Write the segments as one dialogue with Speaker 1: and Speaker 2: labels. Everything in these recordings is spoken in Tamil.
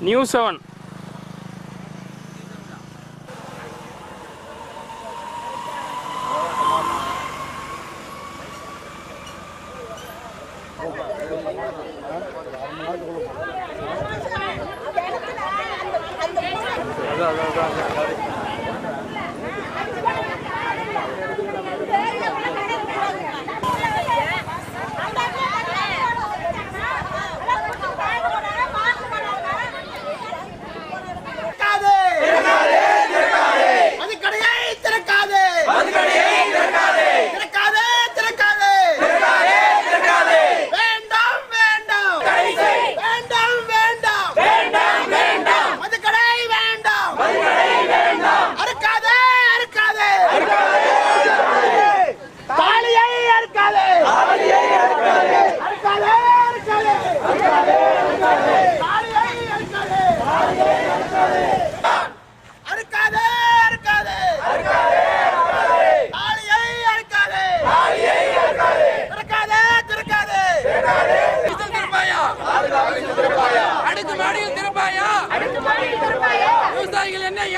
Speaker 1: New seven.
Speaker 2: திறக்காதே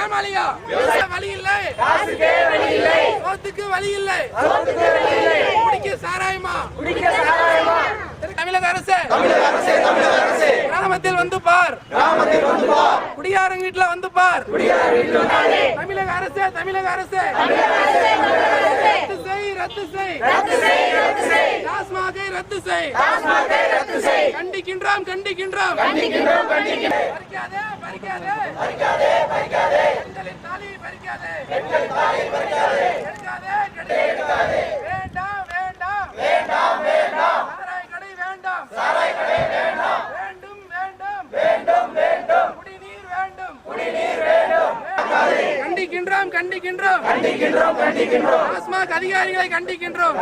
Speaker 3: ஏமாளியா? வழி இல்லை. சோத்துக்கு வழி இல்லை. குடிக்க சாராயமா? தமிழக அரசு. கிராமத்தில் வந்து பார். குடியாரங்க வீட்டுல வந்து பார். தமிழக அரசு தமிழக அரசு. ரத்து செய் ரத்து செய். டாஸ்மாகை ரத்து செய். கண்டிக்கின்றோம் கண்டிக்கின்றோம். வேண்டும் கண்டிக்கின்றோம். கண்டிக்கின்றோம் டாஸ்மாக் அதிகாரிகளை கண்டிக்கின்றோம்.